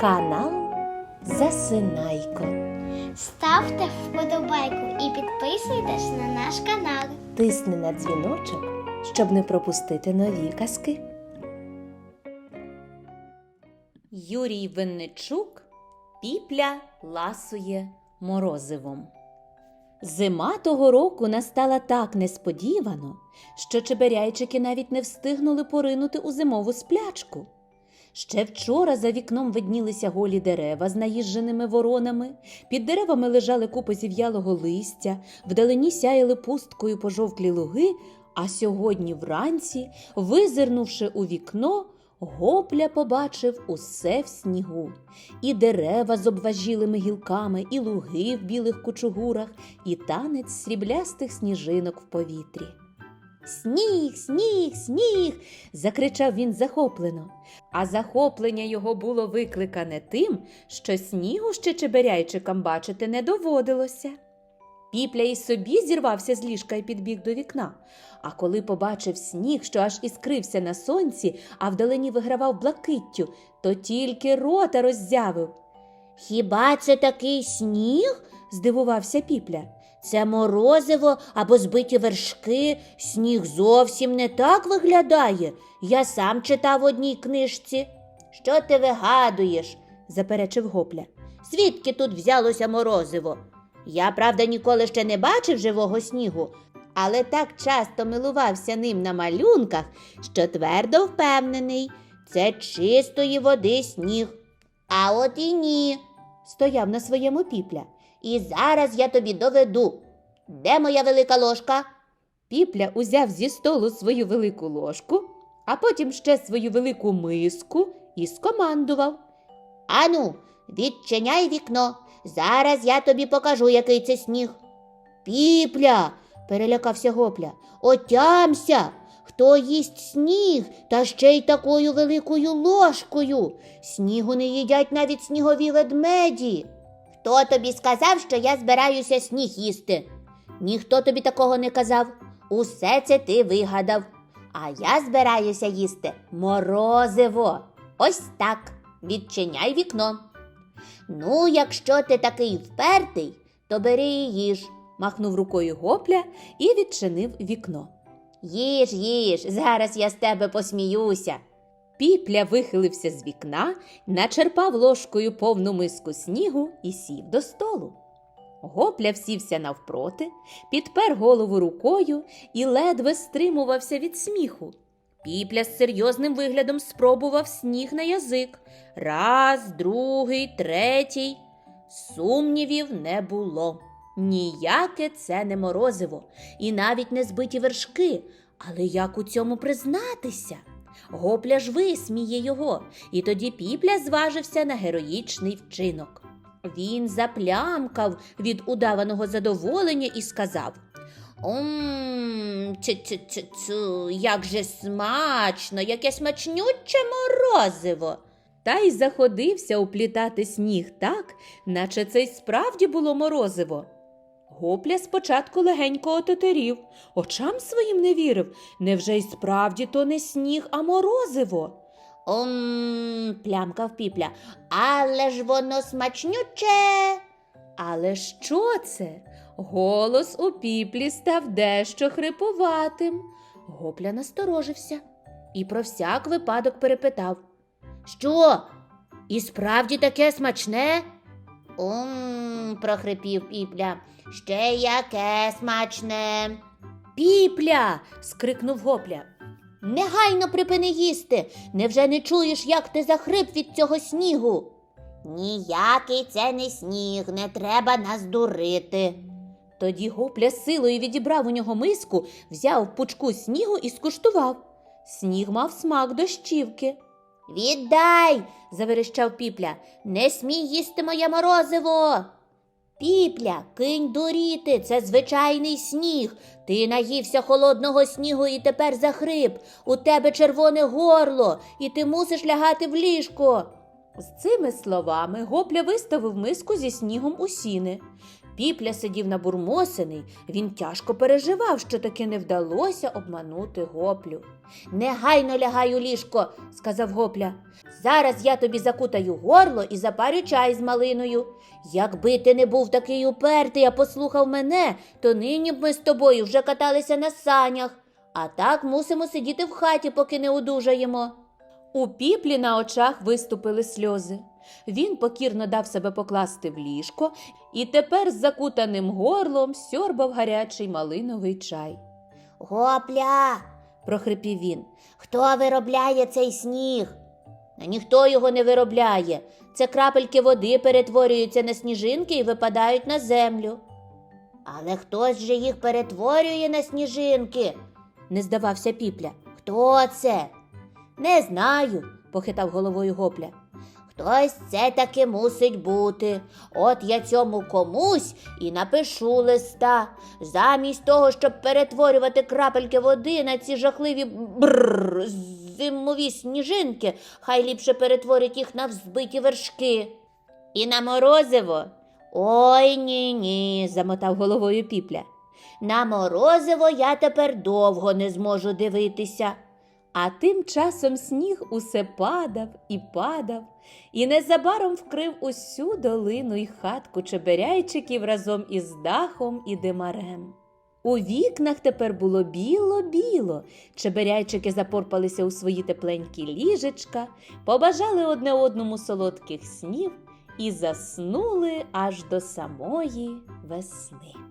Канал Засинайко. Ставте вподобайку і підписуйтесь на наш канал. Тисни на дзвіночок, щоб не пропустити нові казки. Юрій Винничук Піпля ласує морозивом. Зима того року настала так несподівано, що чеберяйчики навіть не встигнули поринути у зимову сплячку. Ще вчора за вікном виднілися голі дерева з наїждженими воронами, під деревами лежали купи зів'ялого листя, вдалині сяяли пусткою пожовклі луги, а сьогодні вранці, визирнувши у вікно, Гопля побачив усе в снігу. І дерева з обважілими гілками, і луги в білих кучугурах, і танець сріблястих сніжинок в повітрі. Сніг, сніг, сніг. закричав він захоплено. А захоплення його було викликане тим, що снігу ще чеберяйчикам бачити не доводилося. Піпля й собі зірвався з ліжка і підбіг до вікна. А коли побачив сніг, що аж іскрився на сонці, а вдалині вигравав блакиттю, то тільки рота роззявив. Хіба це такий сніг? здивувався Піпля. Це морозиво або збиті вершки, сніг зовсім не так виглядає. Я сам читав в одній книжці. Що ти вигадуєш? заперечив Гопля. Звідки тут взялося морозиво? Я, правда, ніколи ще не бачив живого снігу, але так часто милувався ним на малюнках, що твердо впевнений, це чистої води сніг. А от і ні, стояв на своєму піпля. І зараз я тобі доведу. Де моя велика ложка? Піпля узяв зі столу свою велику ложку, а потім ще свою велику миску і скомандував. Ану, відчиняй вікно. Зараз я тобі покажу, який це сніг. Піпля, перелякався гопля, отямся. Хто їсть сніг та ще й такою великою ложкою? Снігу не їдять навіть снігові ведмеді. Хто тобі сказав, що я збираюся сніг їсти? Ніхто тобі такого не казав. Усе це ти вигадав. А я збираюся їсти морозиво. Ось так. Відчиняй вікно. Ну, якщо ти такий впертий, то бери і їж, махнув рукою гопля і відчинив вікно. Їж, їж, зараз я з тебе посміюся. Піпля вихилився з вікна, начерпав ложкою повну миску снігу і сів до столу. Гопля всівся навпроти, підпер голову рукою і ледве стримувався від сміху. Піпля з серйозним виглядом спробував сніг на язик. Раз, другий, третій. Сумнівів не було. Ніяке це не морозиво, і навіть не збиті вершки. Але як у цьому признатися? Гопля ж висміє його, і тоді піпля зважився на героїчний вчинок. Він заплямкав від удаваного задоволення і сказав Ум, цю-цю-цю, як же смачно, яке смачнюче морозиво. Та й заходився уплітати сніг так, наче це й справді було морозиво. Гопля спочатку легенько отетерів, очам своїм не вірив. Невже й справді то не сніг, а морозиво? Ом, плямкав піпля, але ж воно смачнюче. Але що це? Голос у піплі став дещо хрипуватим. Гопля насторожився і про всяк випадок перепитав. Що? І справді таке смачне? Ум, прохрипів піпля. Ще яке смачне. Піпля. скрикнув гопля. Негайно припини їсти. Невже не чуєш, як ти захрип від цього снігу? Ніякий це не сніг, не треба нас дурити. Тоді гопля силою відібрав у нього миску, взяв пучку снігу і скуштував. Сніг мав смак дощівки. Віддай, заверещав піпля, не смій їсти моє морозиво. Піпля, кинь дуріти, це звичайний сніг. Ти наївся холодного снігу і тепер захрип. У тебе червоне горло, і ти мусиш лягати в ліжко. З цими словами гопля виставив миску зі снігом у сіни. Піпля сидів набурмосений, він тяжко переживав, що таки не вдалося обманути гоплю. Негайно лягай у ліжко, сказав гопля. Зараз я тобі закутаю горло і запарю чай з малиною. Якби ти не був такий упертий, а послухав мене, то нині б ми з тобою вже каталися на санях, а так мусимо сидіти в хаті, поки не одужаємо. У піплі на очах виступили сльози. Він покірно дав себе покласти в ліжко і тепер з закутаним горлом сьорбав гарячий малиновий чай. Гопля. прохрипів він. Хто виробляє цей сніг? Ніхто його не виробляє. Це крапельки води перетворюються на сніжинки і випадають на землю. Але хтось же їх перетворює на сніжинки, не здавався піпля. Хто це? Не знаю, похитав головою гопля. Хтось це таки мусить бути. От я цьому комусь і напишу листа. Замість того, щоб перетворювати крапельки води на ці жахливі бррр, зимові сніжинки, хай ліпше перетворить їх на взбиті вершки. І на морозиво. Ой ні ні, замотав головою піпля. На морозиво я тепер довго не зможу дивитися. А тим часом сніг усе падав і падав, і незабаром вкрив усю долину й хатку чеберяйчиків разом із дахом і димарем. У вікнах тепер було біло-біло. Чеберяйчики запорпалися у свої тепленькі ліжечка, побажали одне одному солодких снів і заснули аж до самої весни.